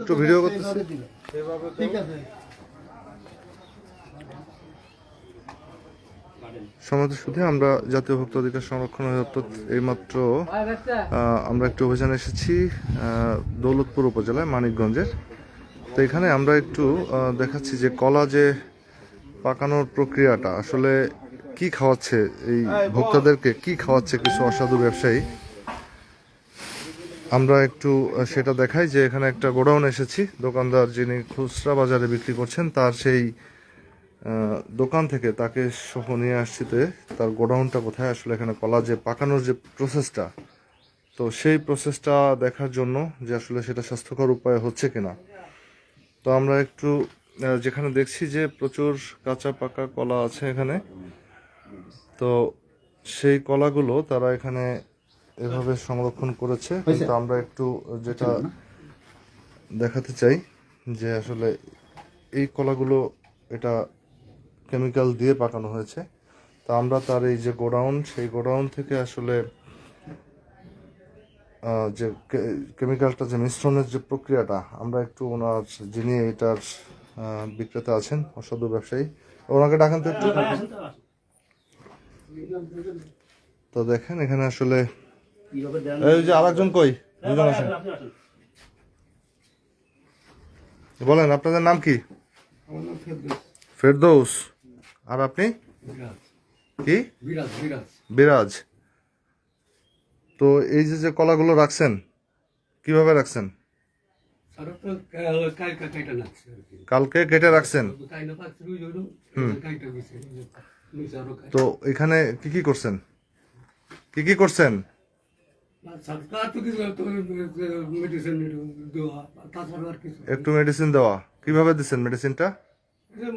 একটু ভিডিও করতেছি। ঠিক আছে। সুধে আমরা জাতীয় ভোক্তা অধিকার সংরক্ষণ অধিদপ্তর এইমাত্র আমরা একটু অভিযানে এসেছি আহ, দৌলতপুর উপজেলায় মানিকগঞ্জের। তো এখানে আমরা একটু দেখাচ্ছি যে কলা যে পাকানোর প্রক্রিয়াটা আসলে কি খাওয়াচ্ছে এই ভোক্তাদেরকে কি খাওয়াচ্ছে কিছু অসাধু ব্যবসায়ী? আমরা একটু সেটা দেখাই যে এখানে একটা গোডাউন এসেছি। দোকানদার যিনি খুচরা বাজারে বিক্রি করছেন, তার সেই দোকান থেকে তাকে সহ নিয়ে আসছিতে তার গোডাউনটা কোথায়? আসলে এখানে কলা যে পাকানোর যে প্রসেসটা তো সেই প্রসেসটা দেখার জন্য যে আসলে সেটা স্বাস্থ্যকর উপায় হচ্ছে কিনা। তো আমরা একটু যেখানে দেখছি যে প্রচুর কাঁচা পাকা কলা আছে এখানে, তো সেই কলাগুলো তারা এখানে এভাবে সংরক্ষণ করেছে কিন্তু আমরা একটু যেটা দেখাতে চাই যে আসলে এই কলাগুলো এটা কেমিক্যাল দিয়ে পাকানো হয়েছে। তো আমরা তার এই যে গোডাউন সেই গোডাউন থেকে আসলে যে কে- কেমিক্যালটা যে মিশ্রণের যে প্রক্রিয়াটা আমরা একটু ওনার যিনি এটার বিক্রেতা আছেন অসাধু ব্যবসায়ী ওনাকে ডাকেন তো একটু। তো দেখেন এখানে আসলে এই যে আরেকজন কই? দুজন আসেন। বলেন আপনাদের নাম কি? ফেরদৌস। আর আপনি? কি? বিরাজ তো এই যে যে কলাগুলো রাখছেন কীভাবে রাখছেন? কালকে কেটে রাখছেন? তো এখানে কি কি করছেন? কি কি করছেন? সরকার তো কিছু মেডিসিন দেওয়া। তাছাড়া আর কিছু একটু মেডিসিন দেওয়া কীভাবে দিচ্ছেন মেডিসিনটা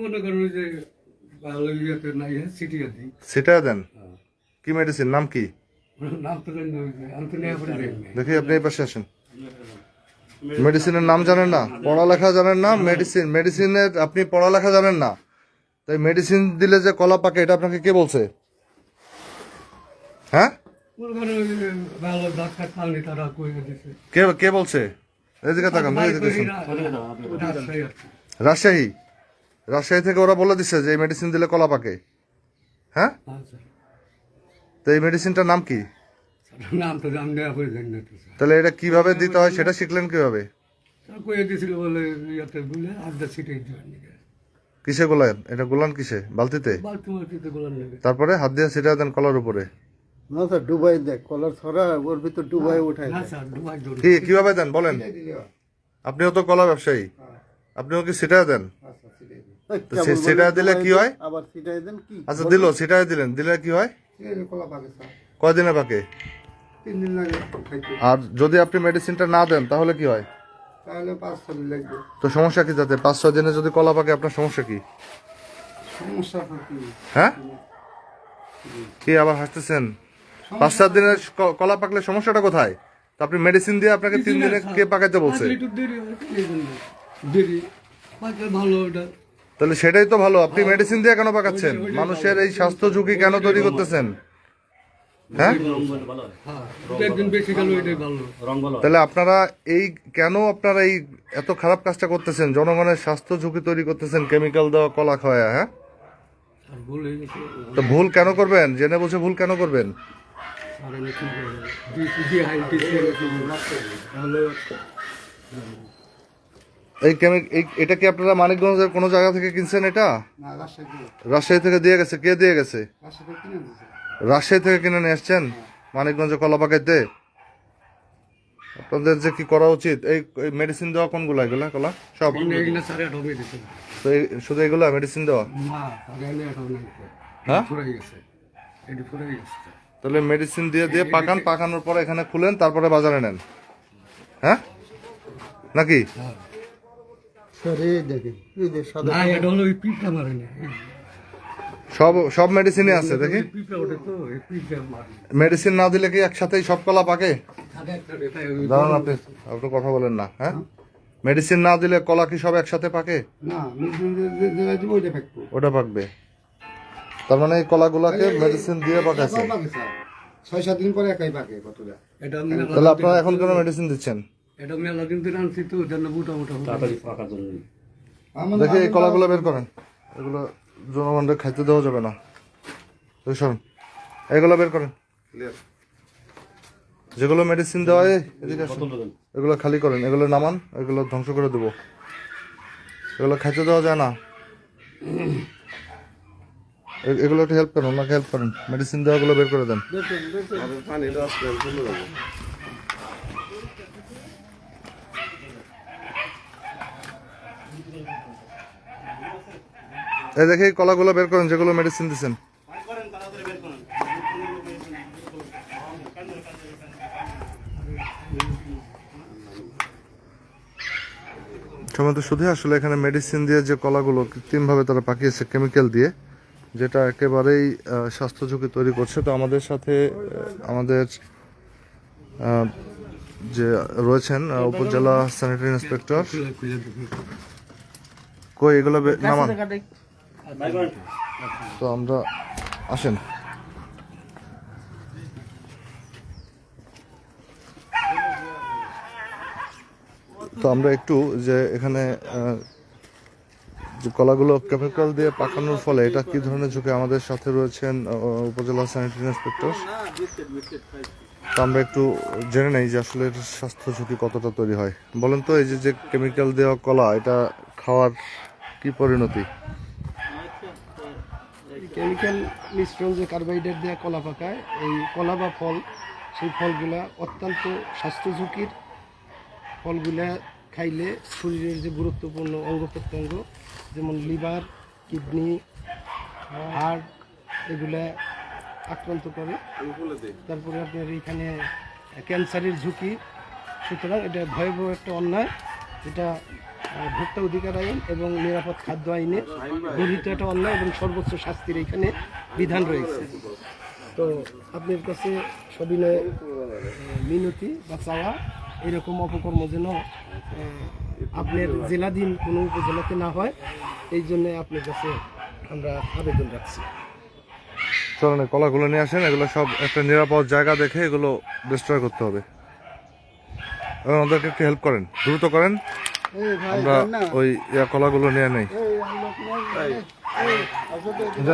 মনে করেন যে ভালো ইয়েতে নাই সিটিয়ে দিই। সেটা দেন? কি মেডিসিন নাম কি? নাম তো দেখি আপনি এই পাশে আসেন। মেডিসিনের নাম জানেন না? পড়ালেখা জানেন না? মেডিসিন মেডিসিনের আপনি পড়ালেখা জানেন না? তাই মেডিসিন দিলে যে কলা পাকে এটা আপনাকে কে বলছে? হ্যাঁ? ভালো ডাক্তার পালনি তারা দিছে কে কে বলছে? এদিকে তাকান এদিকে রাজশাহী রাজশাহী? থেকে ওরা বলে দিচ্ছে যে এই মেডিসিন দিলে কলা পাকে। হ্যাঁ? আচ্ছা। তো এই মেডিসিনটার নাম কি? নাম তো না তাহলে এটা কীভাবে দিতে হয় সেটা শিখলেন কীভাবে? কয়ে দিয়েছিল বলে ইয়াতে আড্ডা দিবেন কিসে গোলান এটা গোলান কিসে? বালতিতে? বালতি মালতিতে গোলান তারপরে হাত দিয়ে ছিটা দেন কলার উপরে। না স্যার ডুবাই দেয় কলার ছড়া ওর ভিতর ডুবাই উঠায় না স্যার ডুবাই কি কীভাবে দেন? বলেন। আপনিও তো কলা ব্যবসায়ী। আপনিও কি সেটা দেন? বলে সেটা দিলে কি হয়? আবার ছিটাই দেন কি? আচ্ছা দিল সেটাই দিলেন। দিলে কি হয়? কলা পাকে স্যার। কয়দিনে পাকে? তিন দিন লাগে খাইতে। আর যদি আপনি মেডিসিনটা না দেন তাহলে কি হয়? তাহলে পাঁচ ছ তো সমস্যা কি যাতে? পাঁচ ছয় দিনে যদি কলা পাকে আপনার সমস্যা কি? সমস্যা কি? হ্যাঁ? কি আবার হাসতেছেন? পাঁচ সাত দিনের কলা পাকলে সমস্যাটা কোথায়? তো আপনি মেডিসিন দিয়ে আপনাকে তিন দিনে কে পাকাইতে বলছে? তাহলে সেটাই তো ভালো। আপনি মেডিসিন দিয়ে কেন পাকাচ্ছেন? মানুষের এই স্বাস্থ্য ঝুঁকি কেন তৈরি করতেছেন? হ্যাঁ? তাহলে আপনারা এই কেন আপনারা এই এত খারাপ কাজটা করতেছেন? জনগণের স্বাস্থ্য ঝুঁকি তৈরি করতেছেন কেমিক্যাল দেওয়া, কলা খাওয়া হ্যাঁ? তো ভুল কেন করবেন? জেনে বসে ভুল কেন করবেন? কি করব তাহলে এই এই এটা কি আপনারা মানিকগঞ্জের কোনো জায়গা থেকে কিনছেন এটা? রাজশাহী থেকে। দিয়ে গেছে। কে দিয়ে গেছে? রাজশাহী থেকে কিনে নিয়ে আসছেন? মানিকগঞ্জে কলা পাকাইতে আপনাদের যে কি করা উচিত? এই মেডিসিন দেওয়া কোনগুলো? এগুলা কলা? সব? তো শুধু এগুলো মেডিসিন দেওয়া? হ্যাঁ? তাহলে মেডিসিন দিয়ে দিয়ে পাকান পাকানোর পরে এখানে খুলেন তারপরে বাজারে নেন। হ্যাঁ? নাকি? সব সব মেডিসিনই আছে দেখি। মেডিসিন না দিলে কি একসাথেই সব কলা পাকে? দাঁড়ান আপনি আপনি কথা বলেন না হ্যাঁ? মেডিসিন না দিলে কলা কি সব একসাথে পাকে? ওটা পাকবে। তার মানে এই কলাগুলাকে মেডিসিন দিয়ে পাকাছে ছয় সাত দিন পরে একাই পাকে কতটা? এটা তাহলে আপনারা এখন কেন মেডিসিন দিচ্ছেন? এটা মেলা দিন ধরে আনছি তো জন্য মোটা মোটা তাড়াতাড়ি পাকার জন্য। দেখি এই কলাগুলো বের করেন। এগুলো জনগণদের খাইতে দেওয়া যাবে না। শোন এগুলো বের করেন। যেগুলো মেডিসিন দেওয়া হয় এদিকে আসুন। এগুলো খালি করেন এগুলো নামান এগুলো ধ্বংস করে দেবো। এগুলো খাইতে দেওয়া যায় না। এগুলো একটু হেল্প করেন ওনাকে হেল্প করেন। মেডিসিন বের করে দেন। এই দেখে কলাগুলো বের করেন, যেগুলো মেডিসিন দিচ্ছেন সম্ভবত শুধু আসলে এখানে মেডিসিন দিয়ে যে কলাগুলো কৃত্রিমভাবে তারা পাকিয়েছে কেমিক্যাল দিয়ে। যেটা একেবারেই স্বাস্থ্য ঝুঁকি তৈরি করছে। তো আমাদের সাথে আমাদের যে রয়েছেন উপজেলা স্যানিটারি ইন্সপেক্টর। কই এগুলো নামান। তো আমরা আসেন। তো আমরা একটু যে এখানে যে কলাগুলো কেমিক্যাল দিয়ে পাকানোর ফলে এটা কি ধরনের ঝুঁকি আমাদের সাথে রয়েছেন উপজেলা স্যানিটারি ইন্সপেক্টর তো আমরা একটু জেনে নেই যে আসলে স্বাস্থ্য ঝুঁকি কতটা তৈরি হয়। বলেন তো, এই যে যে কেমিক্যাল দেওয়া কলা, এটা খাওয়ার কি পরিণতি? কেমিক্যাল মিশ্রণ যে কার্বোহাইড্রেট দেওয়া কলা পাকায়, এই কলা বা ফল, সেই ফলগুলা অত্যন্ত স্বাস্থ্য ঝুঁকির। ফলগুলা খাইলে শরীরের যে গুরুত্বপূর্ণ অঙ্গ প্রত্যঙ্গ যেমন লিভার, কিডনি, হার্ট, এগুলো আক্রান্ত করে। তারপরে আপনার এখানে ক্যান্সারের ঝুঁকি। সুতরাং এটা ভয়াবহ একটা অন্যায়। এটা ভোক্তা অধিকার আইন এবং নিরাপদ খাদ্য আইনে গঠিত একটা অন্যায় এবং সর্বোচ্চ শাস্তির এখানে বিধান রয়েছে। তো আপনার কাছে সবিনয় মিনতি বা চাওয়া, এরকম অপকর্ম যেন আপনার জেলাধীন কোনো উপজেলাতে না হয় এই জন্য আপনার কাছে আমরা আবেদন রাখছি চলেন কলাগুলো নিয়ে আসেন এগুলো সব একটা নিরাপদ জায়গা দেখে এগুলো ডিস্ট্রয় করতে হবে এবং ওদেরকে একটু হেল্প করেন দ্রুত করেন আমরা ওই ইয়া কলাগুলো নিয়ে নেই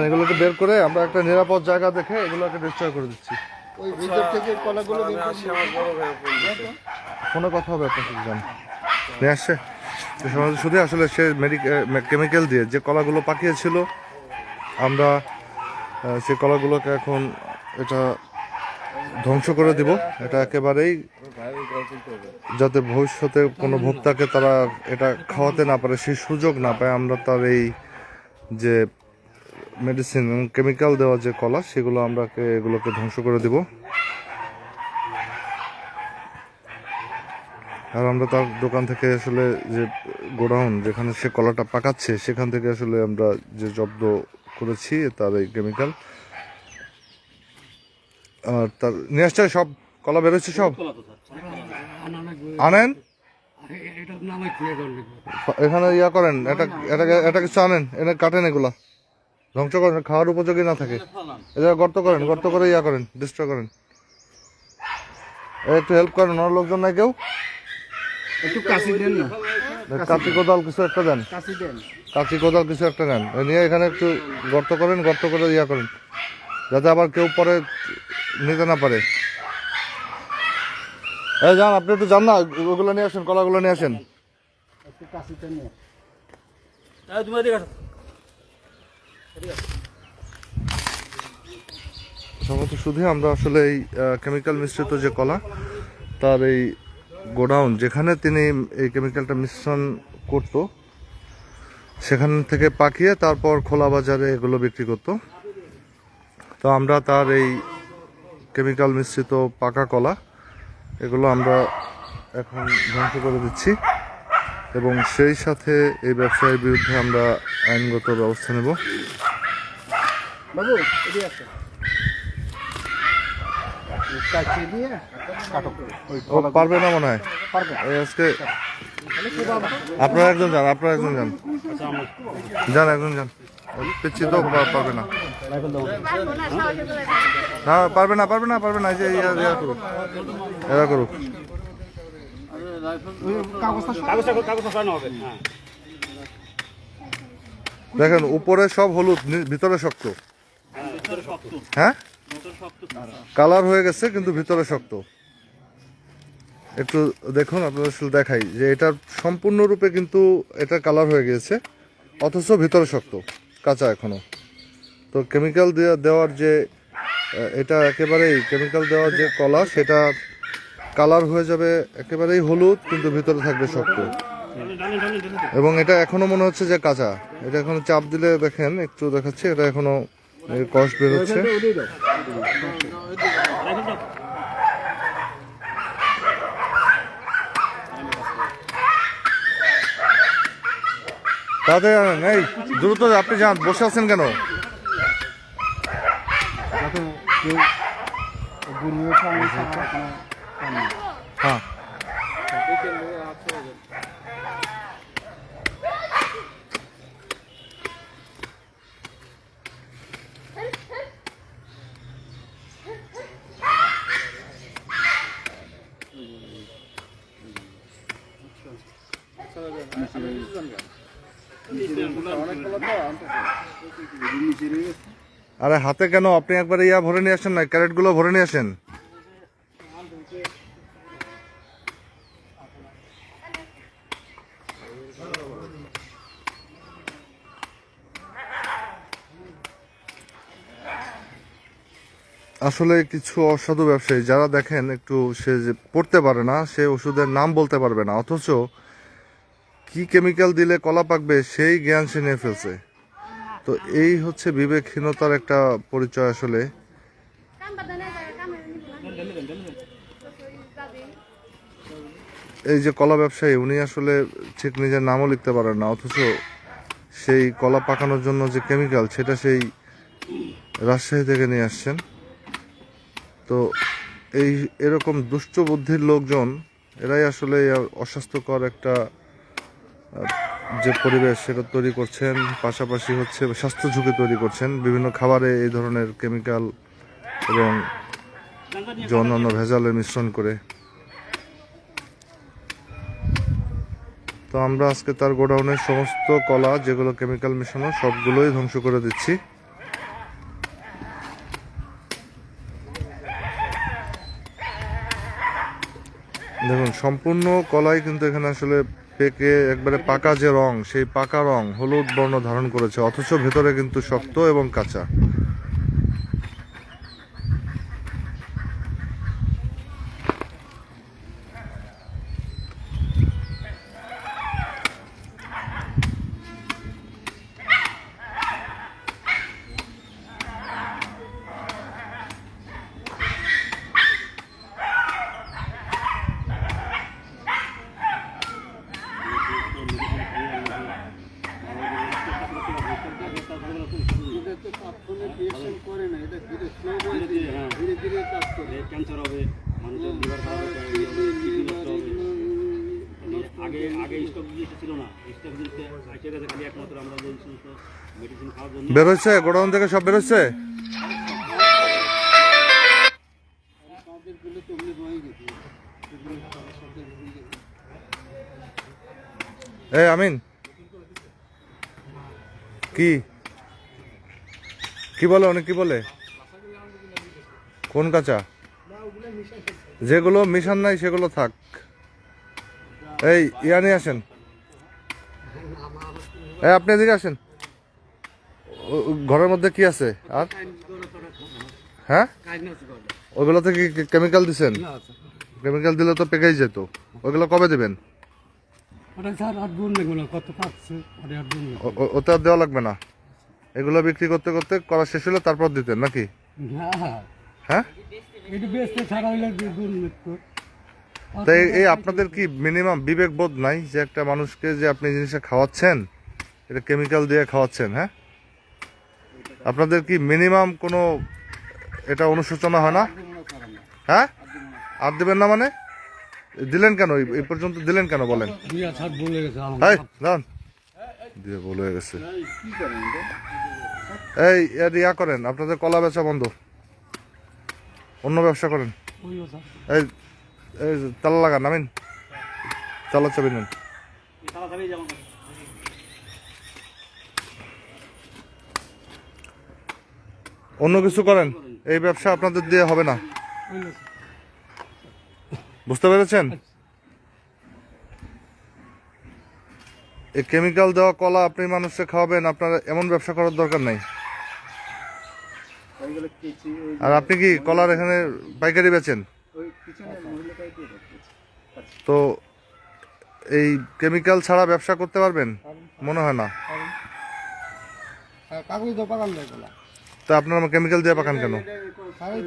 এগুলোকে বের করে আমরা একটা নিরাপদ জায়গা দেখে এগুলোকে ডিস্ট্রয় করে দিচ্ছি ওই ভিতর থেকে কলাগুলো বের করে ফোনে কথা হবে আপনার সাথে জান নিয়ে আসছে। শুধু আসলে সে কেমিক্যাল দিয়ে যে কলাগুলো পাকিয়েছিল, আমরা সে কলাগুলোকে এখন এটা ধ্বংস করে দিব। এটা একেবারেই যাতে ভবিষ্যতে কোনো ভোক্তাকে তারা এটা খাওয়াতে না পারে, সেই সুযোগ না পায়। আমরা তার এই যে মেডিসিন কেমিক্যাল দেওয়া যে কলা, সেগুলো আমরাকে এগুলোকে ধ্বংস করে দিব। আর আমরা তার দোকান থেকে আসলে যে গোডাউন যেখানে সে কলাটা পাকাচ্ছে, সেখান থেকে আসলে আমরা যে জব্দ করেছি তার এই কেমিক্যাল আর তার নিয়ে আসছে সব, কলা বেরোচ্ছে সব? আনেন? এটা এখানে ইয়া করেন, এটা, এটাকে এটা কিছু আনেন, এনে কাটেন এগুলা। ধ্বংস করেন, খাওয়ার উপযোগী না থাকে। এটা গর্ত করেন, গর্ত করে ইয়া করেন ডিস্ট্রয় করেন। একটু হেল্প করেন ওনার লোকজন নাই কেউ? একটু কাশি দেন না। কাঁচি কোদাল কিছু একটা দেন। কাশি দেন। কাঁচি কোদাল কিছু একটা নেন। এ নিয়ে এখানে একটু গর্ত করেন গর্ত করে ইয়া করেন। যাতে আবার কেউ পরে নিতে না পারে। এই যান আপনি একটু যান না ওগুলো নিয়ে আসেন কলাগুলো নিয়ে আসেন। একটু কাশিতে নিয়ে তুমি এদিকে আসো। সম্ভবত শুধু আমরা আসলে এই কেমিক্যাল মিশ্রিত যে কলা তার এই গোডাউন, যেখানে তিনি এই কেমিক্যালটা মিশ্রণ করত, সেখান থেকে পাকিয়ে তারপর খোলা বাজারে এগুলো বিক্রি করত। তো আমরা তার এই কেমিক্যাল মিশ্রিত পাকা কলা, এগুলো আমরা এখন ধ্বংস করে দিচ্ছি এবং সেই সাথে এই ব্যবসায়ীর বিরুদ্ধে আমরা আইনগত ব্যবস্থা নেব। বাবু এদিকে দিয়ে কাটো। পারবে না মনে হয়? আজকে আপনারা একজন যান আপনারা একজন যান। যান একজন যান। ওই তো পারবে না। না পারবে না পারবে না পারবে না এই যে ইয়া করুক। এরা করুক। দেখেন উপরে সব হলুদ ভিতরে শক্ত। হ্যাঁ? কালার হয়ে গেছে, কিন্তু ভিতরে শক্ত। একটু দেখুন, আপনাদের আসলে দেখাই যে এটা সম্পূর্ণরূপে কিন্তু এটা কালার হয়ে গিয়েছে, অথচ ভিতরে শক্ত, কাঁচা এখনও। তো কেমিক্যাল দেওয়ার যে এটা একেবারেই কেমিক্যাল দেওয়ার যে কলা, সেটা কালার হয়ে যাবে একেবারেই হলুদ, কিন্তু ভিতরে থাকবে শক্ত। এবং এটা এখনও মনে হচ্ছে যে কাঁচা। এটা এখনও চাপ দিলে দেখেন, একটু দেখাচ্ছে, এটা এখনও এর কষ বেরোচ্ছে। তাদের আনেন এই দ্রুত আপনি যান বসে আছেন কেন। হ্যাঁ। আরে হাতে কেন? আপনি একবার ইয়া ভরে নিয়ে আসেন না, ক্যারেটগুলো ভরে নিয়ে আসেন। আসলে কিছু অসাধু ব্যবসায়ী, যারা দেখেন একটু সে যে পড়তে পারে না, সে ওষুধের নাম বলতে পারবে না, অথচ কি কেমিক্যাল দিলে কলা পাকবে, সেই জ্ঞান সে নিয়ে ফেলছে। তো এই হচ্ছে বিবেকহীনতার একটা পরিচয় আসলে। এই যে কলা ব্যবসায়ী, উনি আসলে ঠিক নিজের নামও লিখতে পারেন না, অথচ সেই কলা পাকানোর জন্য যে কেমিক্যাল, সেটা সেই রাজশাহী থেকে নিয়ে আসছেন। তো এই এরকম দুষ্ট বুদ্ধির লোকজন, এরাই আসলে অস্বাস্থ্যকর একটা যে পরিবেশ সেটা তৈরি করছেন, পাশাপাশি হচ্ছে স্বাস্থ্য ঝুঁকি তৈরি করছেন, বিভিন্ন খাবারে এই ধরনের কেমিক্যাল এবং যে অন্যান্য ভেজালের মিশ্রণ করে। তো আমরা আজকে তার গোডাউনের সমস্ত কলা, যেগুলো কেমিক্যাল মেশানো, সবগুলোই ধ্বংস করে দিচ্ছি। দেখুন, সম্পূর্ণ কলাই কিন্তু এখানে আসলে পেকে একবারে পাকা যে রং, সেই পাকা রং হলুদ বর্ণ ধারণ করেছে, অথচ ভেতরে কিন্তু শক্ত এবং কাঁচা। তাদের সাথে রয়ে গেছে। এই, আমিন। কি? কি বলে, অনেক কি বলে? কোন কাঁচা? যেগুলো মিশান নাই, সেগুলো থাক। এই ইয়া নিয়ে আসেন। এই, আপনি এদিকে আসেন। ঘরের মধ্যে কি আছে? আর? হ্যাঁ? ওগুলোতে কি কেমিক্যাল দিছেন? কেমিক্যাল দিলে তো পেকেই যেত। ওইগুলো কবে দেবেন? ওটা স্যার আট গুণ দেখব না কত পাচ্ছে? ওটা আট গুণ ও- ও- ওটা আর দেওয়া লাগবে না? এগুলো বিক্রি করতে করতে করা শেষ হলে তারপর দিতেন নাকি? হ্যাঁ? এটি বেচতে ছাড়া হইলে দুই গুণ একটু। তো এই- এই আপনাদের কি মিনিমাম বিবেক বোধ নাই যে একটা মানুষকে যে আপনি জিনিসটা খাওয়াচ্ছেন এটা কেমিক্যাল দিয়ে খাওয়াচ্ছেন হ্যাঁ? আপনাদের কি মিনিমাম কোনো এটা অনুশোচনা হয় না? হ্যাঁ? আর দেবেন না মানে? দিলেন কেন? এই- পর্যন্ত দিলেন কেন বলেন? দিয়ে বলে গেছে। এই ইয়া করেন, আপনাদের কলা বেচা বন্ধ। অন্য ব্যবসা করেন। এই তালা লাগান, নামিন। তালা চাবি নেন এই তালা চাবি যেমন অন্য কিছু করেন? এই ব্যবসা আপনাদের দিয়ে হবে না। বুঝতে পেরেছেন? এই কেমিক্যাল দেওয়া কলা আপনি মানুষকে খাওয়াবেন, আপনার এমন ব্যবসা করার দরকার নাই। আর আপনি কি কলার এখানে পাইকারি বেচেন? তো এই কেমিক্যাল ছাড়া ব্যবসা করতে পারবেন? মনে হয় না। তো আপনারা কেমিক্যাল দিয়ে পাকান কেন? হয়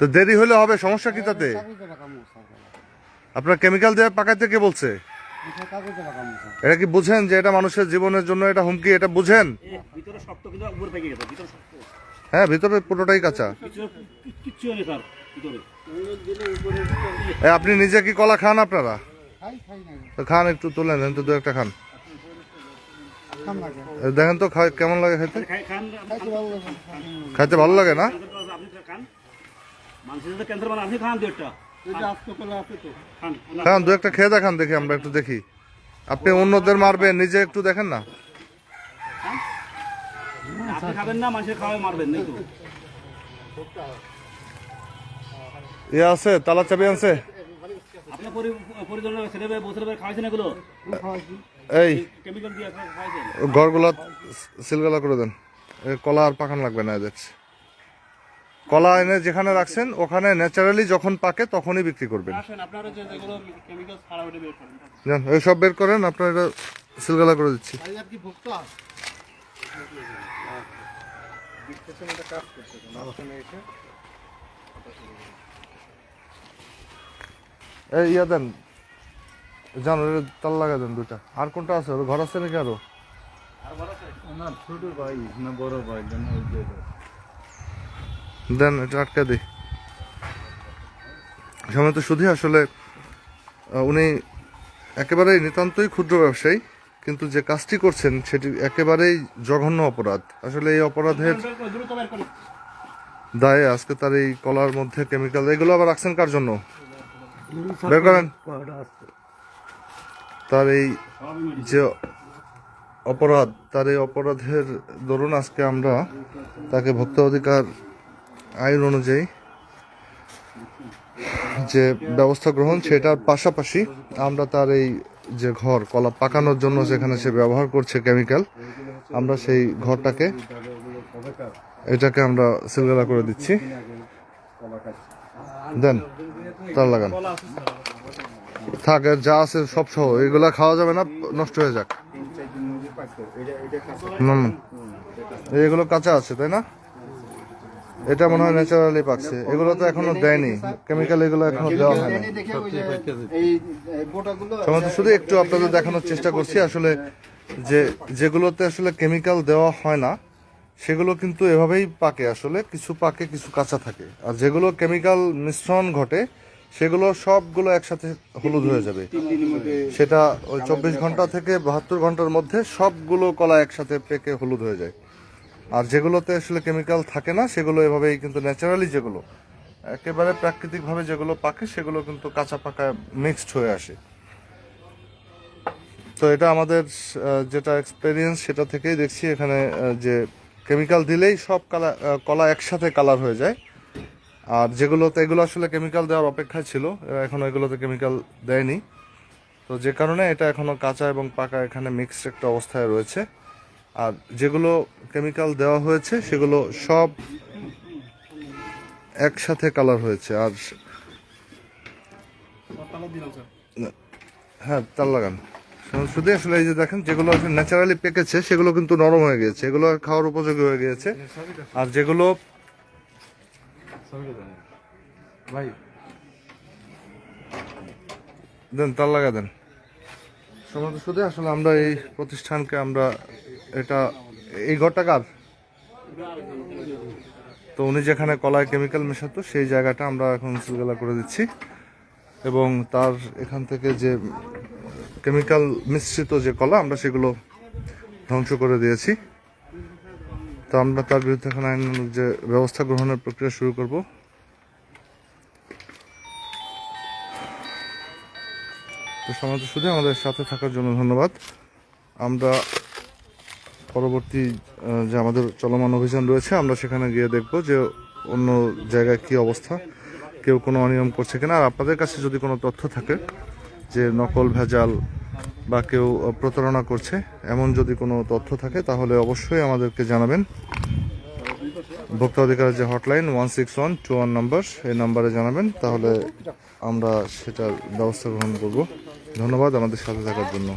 তো দেরি হলে হবে সমস্যা কি তাতে? আপনার কেমিক্যাল দিয়ে পাকাইতে কে বলছে? এটা কি বুঝেন যে এটা মানুষের জীবনের জন্য এটা হুমকি এটা বুঝেন? এ ভিতরে শক্ত কিন্তু উপরে পেকে গেছে ভিতরে শক্ত। হ্যাঁ ভিতরে পুরোটাই কাঁচা। আপনি নিজে কি কলা খান আপনারা? খাই খাই না। তো খান একটু তুলেন তো দু একটা খান। দেখেন তো কেমন লাগে খেতে? খাই খাইতে ভালো লাগে খাইতে ভালো লাগে না? আপনি খান। মানে আপনি দু একটা। খেয়ে দেখান দেখি আমরা একটু দেখি। আপনি অন্যদের মারবেন নিজে একটু দেখেন না? খাবেন না মানুষের খাওয়াই মারবেন নাকি তো। ইয়ে আছে তালা চাবি আছে আপনার পরিজনের ছেলে মেয়ে খাওয়াইছেন এগুলো? এই ঘরগুলা সিলগালা করে দেন। এ, কলা আর পাকান লাগবে না এদের কলা এনে যেখানে রাখছেন ওখানে ন্যাচারালি যখন পাকে তখনই বিক্রি করবেন। আপনারা যে যেগুলো কেমিক্যাল ছাড়া ওটা বের করেন। ওই সব বের করেন আপনার এটা সিলগালা করে দিচ্ছি। আর কি ভোক্তা? এই ইয়া দেন জান ওটা তাল লাগা দেন দুটা আর কোনটা আছে? ওর ঘর আছে নাকি আরও? ছোট ভাই না বড় ভাই দেন এটা আটকা দিই। সময় তো শুধু আসলে উনি একেবারেই নিতান্তই ক্ষুদ্র ব্যবসায়ী কিন্তু যে কাজটি করছেন সেটি একেবারেই জঘন্য অপরাধ। আসলে এই অপরাধের দায়ে আজকে তার এই কলার মধ্যে কেমিক্যাল এগুলো আবার রাখছেন কার জন্য? বের করেন। তার এই যে অপরাধ, তার এই অপরাধের দরুন আজকে আমরা তাকে ভোক্তা অধিকার আইন অনুযায়ী যে ব্যবস্থা গ্রহণ, সেটার পাশাপাশি আমরা তার এই যে ঘর, কলা পাকানোর জন্য যেখানে সে ব্যবহার করছে কেমিক্যাল, আমরা সেই ঘরটাকে, এটাকে আমরা সিলগালা করে দিচ্ছি। দেন, তার লাগান। থাক, যা আছে সব সহ এগুলা খাওয়া যাবে না, নষ্ট হয়ে যাক। এগুলো কাঁচা আছে, তাই না? এটা মনে হয় ন্যাচারালি পাকছে। এগুলো তো এখনও দেয়নি। কেমিক্যাল এগুলো এখনও দেওয়া হয় না সমাজ শুধু একটু আপনাদের দেখানোর চেষ্টা করছি। আসলে যে, যেগুলোতে আসলে কেমিক্যাল দেওয়া হয় না, সেগুলো কিন্তু এভাবেই পাকে। আসলে কিছু পাকে, কিছু কাঁচা থাকে। আর যেগুলো কেমিক্যাল মিশ্রণ ঘটে সেগুলো সবগুলো একসাথে হলুদ হয়ে যাবে। সেটা ওই চব্বিশ ঘণ্টা থেকে বাহাত্তর ঘণ্টার মধ্যে সবগুলো কলা একসাথে পেকে হলুদ হয়ে যায়। আর যেগুলোতে আসলে কেমিক্যাল থাকে না সেগুলো এভাবেই কিন্তু ন্যাচারালি যেগুলো একেবারে প্রাকৃতিকভাবে যেগুলো পাকে সেগুলো কিন্তু কাঁচা পাকা মিক্সড হয়ে আসে। তো এটা আমাদের যেটা এক্সপেরিয়েন্স সেটা থেকেই দেখছি এখানে যে কেমিক্যাল দিলেই সব কালা কলা একসাথে কালার হয়ে যায়। আর যেগুলোতে, এগুলো আসলে কেমিক্যাল দেওয়ার অপেক্ষায় ছিল এখন এগুলোতে কেমিক্যাল দেয়নি। তো যে কারণে এটা এখনও কাঁচা এবং পাকা এখানে মিক্সড একটা অবস্থায় রয়েছে। আর যেগুলো কেমিক্যাল দেওয়া হয়েছে, সেগুলো সব একসাথে কালার হয়েছে। আর হ্যাঁ তার লাগান। শুধু আসলে এই যে দেখেন, যেগুলো ন্যাচারালি পেকেছে, সেগুলো কিন্তু নরম হয়ে গিয়েছে। এগুলো খাওয়ার উপযোগী হয়ে গিয়েছে। আর যেগুলো ভাই। দেন তার লাগা দেন। সমাজ শুধু আসলে আমরা এই প্রতিষ্ঠানকে আমরা এটা এই ঘরটা কার? তো উনি যেখানে কলায় কেমিক্যাল মেশাতো সেই জায়গাটা আমরা এখন সিলগালা করে দিচ্ছি। এবং তার এখান থেকে যে কেমিক্যাল মিশ্রিত যে কলা আমরা সেগুলো ধ্বংস করে দিয়েছি। তো আমরা তার বিরুদ্ধে এখন আইন যে ব্যবস্থা গ্রহণের প্রক্রিয়া শুরু করব। তো সমাজ শুধু আমাদের সাথে থাকার জন্য ধন্যবাদ। আমরা পরবর্তী যে আমাদের চলমান অভিযান রয়েছে, আমরা সেখানে গিয়ে দেখব যে অন্য জায়গায় কি অবস্থা, কেউ কোনো অনিয়ম করছে কিনা। আর আপনাদের কাছে যদি কোনো তথ্য থাকে যে নকল, ভেজাল বা কেউ প্রতারণা করছে, এমন যদি কোনো তথ্য থাকে, তাহলে অবশ্যই আমাদেরকে জানাবেন। ভোক্তা অধিকারের যে hotline one six one two one number, এই নাম্বারে জানাবেন, তাহলে আমরা সেটার ব্যবস্থা গ্রহণ করব। ধন্যবাদ আমাদের সাথে থাকার জন্য।